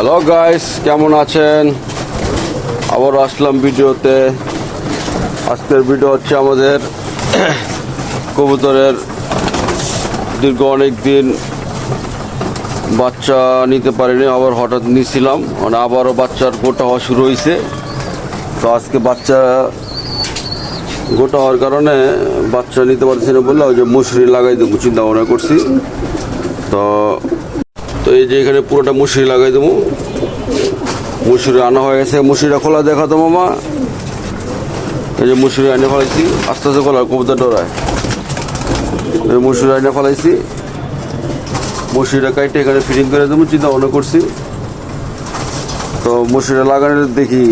Hello guys কেমন আছেন? আবার আসলাম ভিডিওতে। আজকের ভিডিও হচ্ছে আমাদের কবুতরের দীর্ঘ অনেক দিন বাচ্চা নিতে পারিনি, আবার হঠাৎ নিয়েছিলাম মানে আবারও বাচ্চার গোটা হওয়া শুরু হয়েছে তো আজকে বাচ্চা গোটা হওয়ার কারণে বাচ্চা নিতে পারছি না বললে ওই যে মুসুরি লাগাই দেবো, চিন্তা ভাবনা করছি। তো তো এই যে এখানে পুরোটা মুসুরি লাগাই দেবো। মুসুরি আনা হয়ে গেছে। মুসুরিটা খোলা দেখা তো মামা। এই যে মুসুরি আনে ফেলাইছি। আস্তে আস্তে খোলা কবুতর ডরায়। এই মুসুরি আনে ফেলাইছি। মুসুরিটা কাইটে এখানে ফিটিং করে দেবো, চিন্তা ভাবনা করছি। তো মুসুরিটা লাগানোর দেখি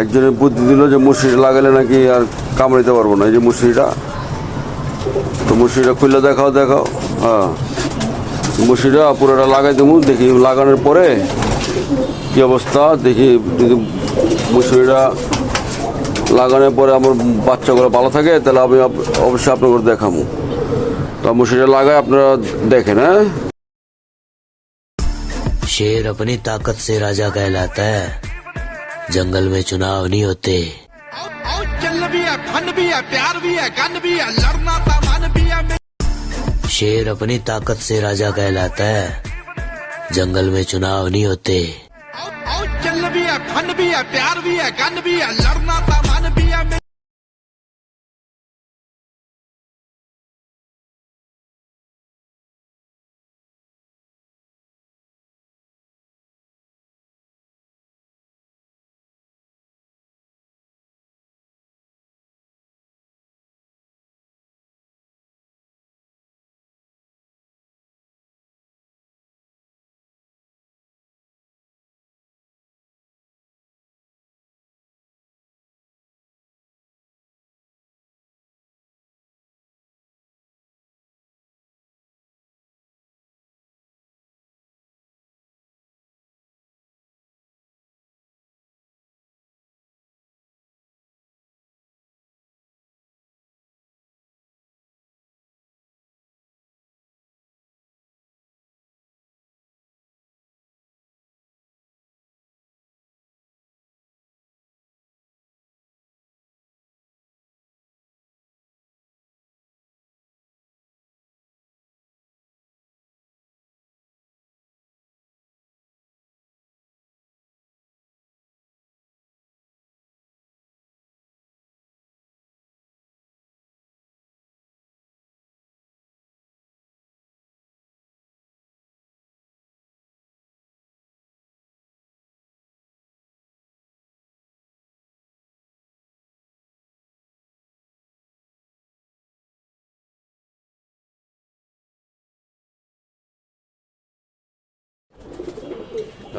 একজনের বুদ্ধি দিল যে মুসুরিটা লাগালে নাকি আর কামড়াইতে পারব না। এই যে মুসুরিটা। তো মুসুরিটা খুললে দেখাও দেখাও। হ্যাঁ। মুসিটা পুরোটা লাগাই দেবো দেখি লাগানোর পরে কি অবস্থা দেখি যদি মুসুরিটা লাগানোর পরে আমার বাচ্চাগুলো ভালো থাকে তাহলে আমি আপ- অবশ্যই আপনাকে দেখাবো তো মুসুরিটা লাগাই আপনারা দেখেন হ্যাঁ शेर अपनी ताकत से राजा कहलाता है जंगल में चुनाव नहीं होते और चल भी है फन भी है प्यार भी है गन भी है लड़ना था मन भी है शेर अपनी ताकत से राजा कहलाता है। जंगल में चुनाव नहीं होते। चल भी है, फन भी है, प्यार भी है, गन भी है, लड़ना था, मन भी है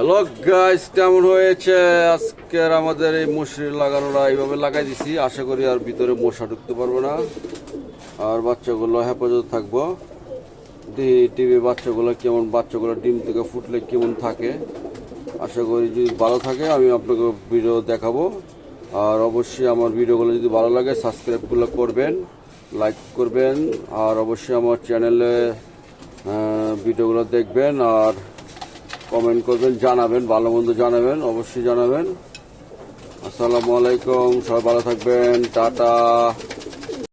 হ্যালো গাইস কেমন হয়েছে? আজকের আমাদের এই মশারি লাগানোটা এইভাবে লাগাই দিছি। আশা করি আর ভিতরে মশা ঢুকতে পারবে না। আর বাচ্চাগুলো হেফাজত থাকব। টিভি বাচ্চাগুলো কেমন, বাচ্চাগুলো ডিম থেকে ফুটলে কেমন থাকে। আশা করি যদি ভালো থাকে, আমি আপনাকে ভিডিও দেখাবো। আর অবশ্যই আমার ভিডিওগুলো যদি ভালো লাগে, সাবস্ক্রাইবগুলো করবেন, লাইক করবেন। আর অবশ্যই আমার চ্যানেলে ভিডিওগুলো দেখবেন। আর কমেন্ট করবেন জানাবেন ভালো মন্দ জানাবেন অবশ্যই জানাবেন। আসসালামু আলাইকুম সবাই ভালো থাকবেন টাটা।